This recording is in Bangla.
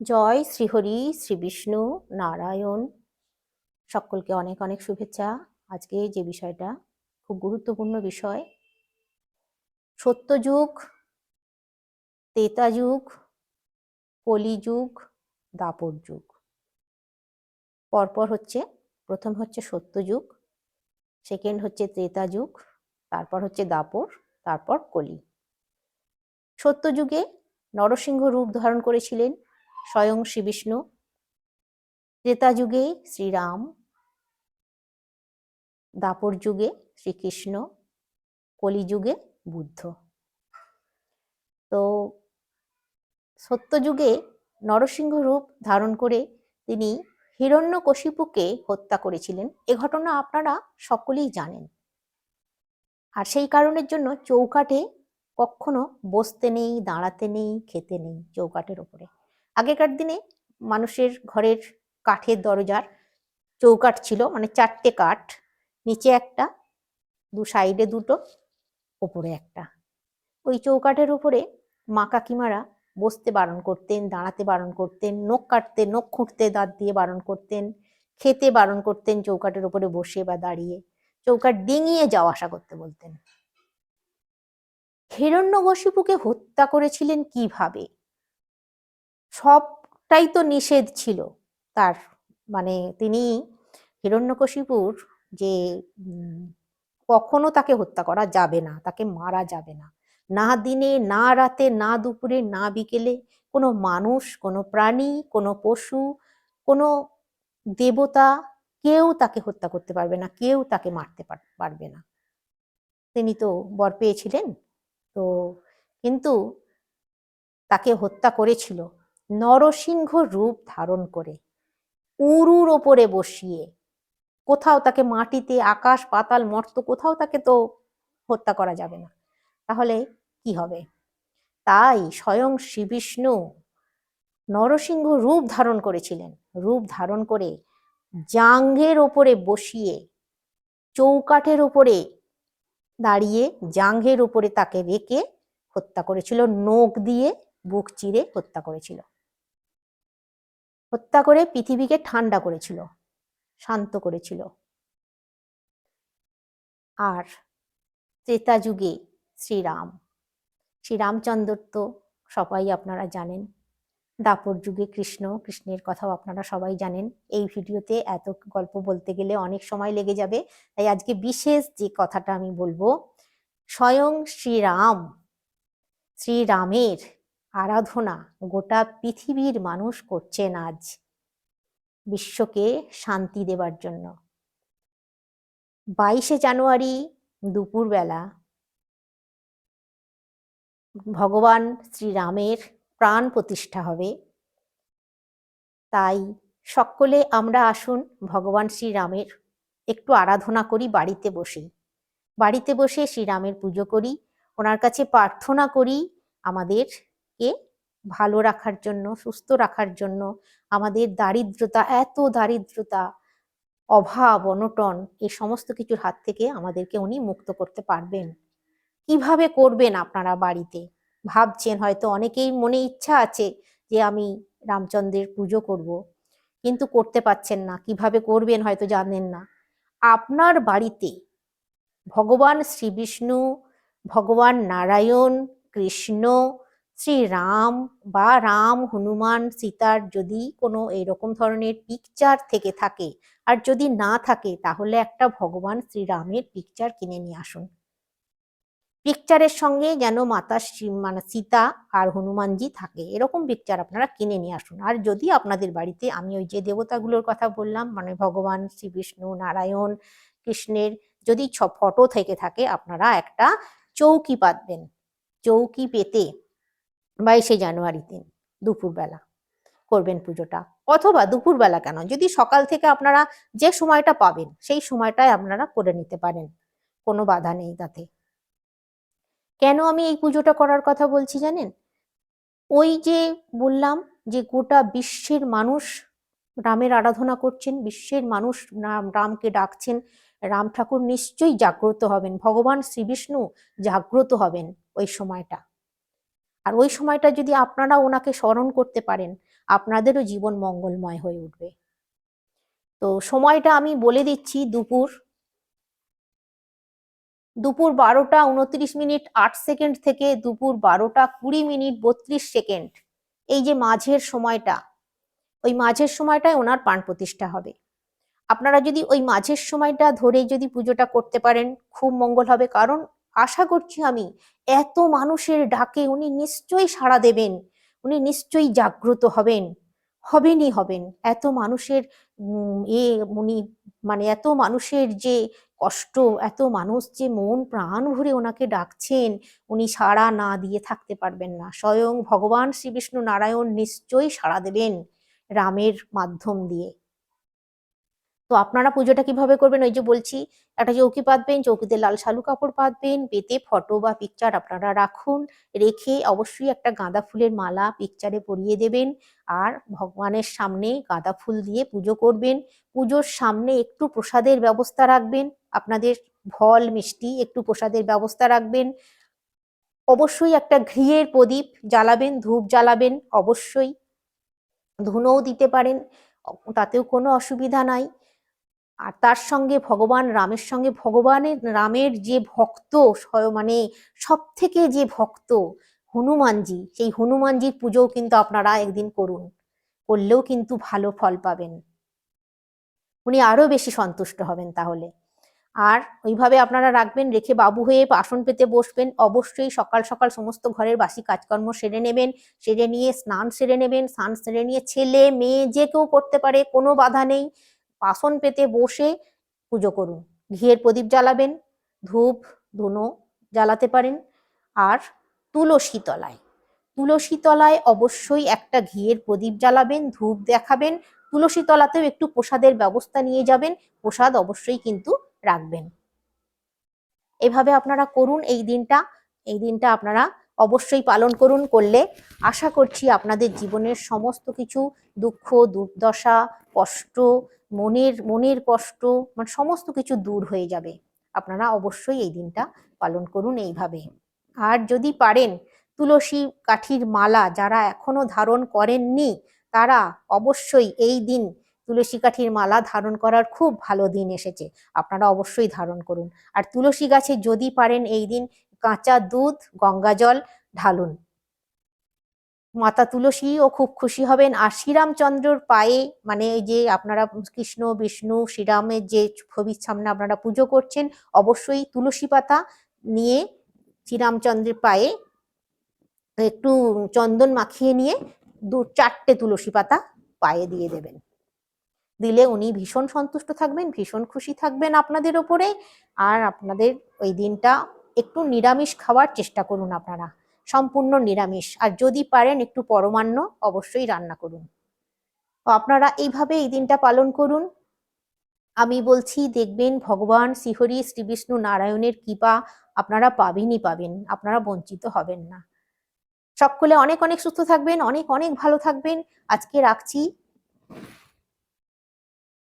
জয় শ্রীহরি, শ্রী বিষ্ণু, নারায়ণ। সকলকে অনেক অনেক শুভেচ্ছা। আজকে যে বিষয়টা, খুব গুরুত্বপূর্ণ বিষয়। সত্যযুগ তেতা যুগ কলিযুগ দাপর যুগ পরপর হচ্ছে, প্রথম হচ্ছে সত্যযুগ সেকেন্ড হচ্ছে ত্রেতা যুগ তারপর হচ্ছে দাপর, তারপর কলি। সত্যযুগে নরসিংহ রূপ ধারণ করেছিলেন। স্বয়ং শ্রী বিষ্ণু। ত্রেতা যুগে শ্রীরাম, দাপর যুগে শ্রীকৃষ্ণ কলিযুগে বুদ্ধ। তো সত্যযুগে নরসিংহ রূপ ধারণ করে তিনি হিরণ্যকশিপুকে হত্যা করেছিলেন। এ ঘটনা আপনারা সকলেই জানেন। আর সেই কারণের জন্য চৌকাঠে কখনো বসতে নেই, দাঁড়াতে নেই, খেতে নেই চৌকাঠের ওপরে। আগেকার দিনে মানুষের ঘরের কাঠের দরজার চৌকাঠ ছিল মানে চারটে কাঠ, নিচে একটা, দু সাইডে দুটো, ওপরে একটা। ওই চৌকাঠের উপরে মা কাকিমারা বসতে বারণ করতেন, দাঁড়াতে বারণ করতেন, নখ কাটতে, নখ খুঁটতে দাঁত দিয়ে বারণ করতেন, খেতে বারণ করতেন চৌকাঠের উপরে বসে বা দাঁড়িয়ে। চৌকাঠ ডিঙিয়ে যাওয়া আসা করতে বলতেন। হিরণ্যকশিপুকে হত্যা করেছিলেন কীভাবে? সবটাই তো নিষেধ ছিল। তার মানে তিনি হিরণ্যকশিপুর যে কখনো তাকে হত্যা করা যাবে না, তাকে মারা যাবে না। না দিনে, না রাতে, না দুপুরে, না বিকেলে কোনো মানুষ, কোনো প্রাণী, কোনো পশু, কোনো দেবতা কেউ তাকে হত্যা করতে পারবে না, কেউ তাকে মারতে পারবে না। তিনি তো বর পেয়েছিলেন, তো কিন্তু তাকে হত্যা করেছিল। নরসিংহ রূপ ধারণ করে। উরুর ওপরে বসিয়ে, কোথাও তাকে মাটিতে আকাশ, পাতাল, মর্ত, কোথাও তাকে তো হত্যা করা যাবে না। তাহলে কি হবে? তাই স্বয়ং শ্রীবিষ্ণু নরসিংহ রূপ ধারণ করেছিলেন। রূপ ধারণ করে জাঙ্গের ওপরে বসিয়ে, চৌকাঠের ওপরে দাঁড়িয়ে জাঙ্ঘের উপরে তাকে রেখে হত্যা করেছিল নোক দিয়ে বুক চিরে হত্যা করেছিল। হত্যা করে পৃথিবীকে ঠান্ডা করেছিল, শান্ত করেছিল। আর ত্রেতা যুগে শ্রীরাম, শ্রীরামচন্দ্র তো সবাই আপনারা জানেন, দাপর যুগে কৃষ্ণ, কৃষ্ণের কথাও আপনারা সবাই জানেন। এই ভিডিওতে এত গল্প বলতে গেলে অনেক সময় লেগে যাবে, তাই আজকে বিশেষ যে কথাটা আমি বলব, স্বয়ং শ্রীরাম, শ্রীরামের আরাধনা গোটা পৃথিবীর মানুষ করছেন আজ। বিশ্বকে শান্তি দেবার জন্য। বাইশে জানুয়ারি দুপুরবেলা ভগবান শ্রীরামের প্রাণ প্রতিষ্ঠা হবে। তাই সকলে আমরা আসুন ভগবান শ্রীরামের একটু আরাধনা করি, বাড়িতে বসেই বাড়িতে বসে শ্রীরামের পুজো করি, ওনার কাছে প্রার্থনা করি আমাদেরকে ভালো রাখার জন্য, সুস্থ রাখার জন্য আমাদের দারিদ্রতা, এত দারিদ্রতা, অভাব, অনটন এই সমস্ত কিছুর হাত থেকে আমাদেরকে উনি মুক্ত করতে পারবেন। কীভাবে করবেন আপনারা বাড়িতে? ভাবছেন হয়তো অনেকেই মনে ইচ্ছা আছে যে আমি রামচন্দ্রের পুজো করব, কিন্তু করতে পাচ্ছেন না। কীভাবে করবেন হয়তো জানেন না। আপনার বাড়িতে ভগবান শ্রী বিষ্ণু ভগবান নারায়ণ, কৃষ্ণ শ্রীরাম বা রাম হনুমান সীতার যদি কোনো এরকম ধরনের পিকচার থেকে থাকে, আর যদি না থাকে, তাহলে একটা ভগবান শ্রীরামের পিকচার কিনে নিয়ে আসুন। পিকচারের সঙ্গে যেন মাতা মানে সীতা আর হনুমানজি থাকে, এরকম পিকচার আপনারা কিনে নিয়ে আসুন। আর যদি আপনাদের বাড়িতে, আমি ওই যে দেবতাগুলোর কথা বললাম মানে ভগবান শ্রী বিষ্ণু, নারায়ণ, কৃষ্ণের যদি ছ ফটো থেকে থাকে, আপনারা একটা চৌকি পাতবেন। চৌকি পেতে বাইশে জানুয়ারিতে দুপুরবেলা করবেন পুজোটা। অথবা দুপুরবেলা কেন? যদি সকাল থেকে আপনারা যে সময়টা পাবেন, সেই সময়টায় আপনারা করে নিতে পারেন। কোনো বাধা নেই তাতে। কেন আমি এই পুজোটা করার কথা বলছি জানেন? ওই যে বললাম যে গোটা বিশ্বের মানুষ রামের আরাধনা করছেন, বিশ্বের মানুষ রামকে ডাকছেন, রাম ঠাকুর নিশ্চয়ই জাগ্রত হবেন, ভগবান শ্রীবিষ্ণু জাগ্রত হবেন ওই সময়টা। আর ওই সময়টা যদি আপনারা ওনাকে স্মরণ করতে পারেন, আপনাদেরও জীবন মঙ্গলময় হয়ে উঠবে। তো সময়টা আমি বলে দিচ্ছি দুপুর। দুপুর বারোটা উনত্রিশ মিনিট আট সেকেন্ড থেকে দুপুর বারোটা কুড়ি মিনিট বত্রিশ সেকেন্ড। এই যে মাঝের সময়টা, ওই মাঝের সময়টায় ওনার প্রাণ প্রতিষ্ঠা হবে। আপনারা যদি ওই মাঝের সময়টা ধরে যদি পুজোটা করতে পারেন, খুব মঙ্গল হবে। কারণ আশা করছি আমি এত মানুষের ডাকে উনি নিশ্চয়ই সাড়া দেবেন, উনি নিশ্চয়ই জাগ্রত হবেন, হবেনই হবেন। এত মানুষের এ, উনি মানে এত মানুষের যে কষ্ট, এত মানুষ যে মন প্রাণ ভরে ওনাকে ডাকছেন, উনি সাড়া না দিয়ে থাকতে পারবেন না। স্বয়ং ভগবান শ্রী বিষ্ণু নারায়ণ নিশ্চয়ই সাড়া দেবেন রামের মাধ্যম দিয়ে। তো আপনারা পুজোটা কীভাবে করবেন? ওই যে বলছি, একটা চৌকি পাতবেন, চৌকিতে লাল শালু কাপড় পাতবেন, পেতে ফটো বা পিকচার আপনারা রাখুন, রেখে অবশ্যই একটা গাঁদা ফুলের মালা পিকচারে পরিয়ে দেবেন, আর ভগবানের সামনে গাঁদা ফুল দিয়ে পুজো করবেন। পুজোর সামনে একটু প্রসাদের ব্যবস্থা রাখবেন, আপনাদের ফল, মিষ্টি একটু প্রসাদের ব্যবস্থা রাখবেন। অবশ্যই একটা ঘিয়ের প্রদীপ জ্বালাবেন, ধূপ জ্বালাবেন, অবশ্যই। ধুনোও দিতে পারেন, তাতেও কোনো অসুবিধা নাই। আর তার সঙ্গে ভগবান রামের সঙ্গে ভগবানের, রামের যে ভক্ত মানে সব থেকে যে ভক্ত হনুমানজি, সেই হনুমানজির পুজোও কিন্তু আপনারা একদিন করুন। করলেও কিন্তু ভালো ফল পাবেন। উনি আরও বেশি সন্তুষ্ট হবেন তাহলে। আর ওইভাবে আপনারা রাখবেন, রেখে বাবু হয়ে আসন পেতে বসবেন। অবশ্যই সকাল সকাল সমস্ত ঘরের বাসি কাজকর্ম সেরে নেবেন। সেরে নিয়ে স্নান সেরে নেবেন, স্নান সেরে নিয়ে ছেলে, মেয়ে যে কেউ করতে পারে, কোনো বাধা নেই। আসন পেতে বসে পুজো করুন। ঘিয়ের প্রদীপ জ্বালাবেন, ধূপ, ধুনো জ্বালাতে পারেন, আর তুলসী তলায়। তুলসী তলায় অবশ্যই একটা ঘিয়ের প্রদীপ জ্বালাবেন, ধূপ দেখাবেন, তুলসী তলাতেও একটু প্রসাদের ব্যবস্থা নিয়ে যাবেন, প্রসাদ অবশ্যই কিন্তু রাখবেন। এভাবে আপনারা করুন এই দিনটা এই দিনটা আপনারা অবশ্যই পালন করুন করলে আশা করছি আপনাদের জীবনের সমস্ত কিছু দুঃখ, দুর্দশা, কষ্ট মনের মনের কষ্ট মানে সমস্ত কিছু দূর হয়ে যাবে। আপনারা অবশ্যই এই দিনটা পালন করুন এইভাবে। আর যদি পারেন, তুলসী কাঠির মালা যারা এখনও ধারণ করেননি, তারা অবশ্যই এই দিন তুলসী কাঠির মালা ধারণ করার খুব ভালো দিন এসেছে। আপনারা অবশ্যই ধারণ করুন। আর তুলসী গাছে যদি পারেন এই দিন কাঁচা দুধ, গঙ্গা জল ঢালুন। মাতা তুলসীও খুব খুশি হবেন। আর শ্রীরামচন্দ্রর পায়ে মানে যে আপনারা কৃষ্ণ, বিষ্ণু, শ্রীরামের যে ছবির সামনে আপনারা পুজো করছেন, অবশ্যই তুলসী পাতা নিয়ে শ্রীরামচন্দ্রের পায়ে একটু চন্দন মাখিয়ে নিয়ে দু চারটে তুলসী পাতা পায়ে দিয়ে দেবেন। দিলে উনি ভীষণ সন্তুষ্ট থাকবেন, ভীষণ খুশি থাকবেন আপনাদের ওপরে। আর আপনাদের ওই দিনটা একটু নিরামিষ খাওয়ার চেষ্টা করুন আপনারা। সম্পূর্ণ নিরামিষ। আর যদি পারেন একটু পরমান্ন, অবশ্যই রান্না করুন। তো আপনারা এইভাবে এই দিনটা পালন করুন। আমি বলছি, দেখবেন ভগবান শ্রীহরি শ্রীবিষ্ণু নারায়ণের কৃপা আপনারা পাবেনই পাবেন, আপনারা বঞ্চিত হবেন না। সকলে অনেক অনেক সুস্থ থাকবেন, অনেক অনেক ভালো থাকবেন। আজকে রাখছি।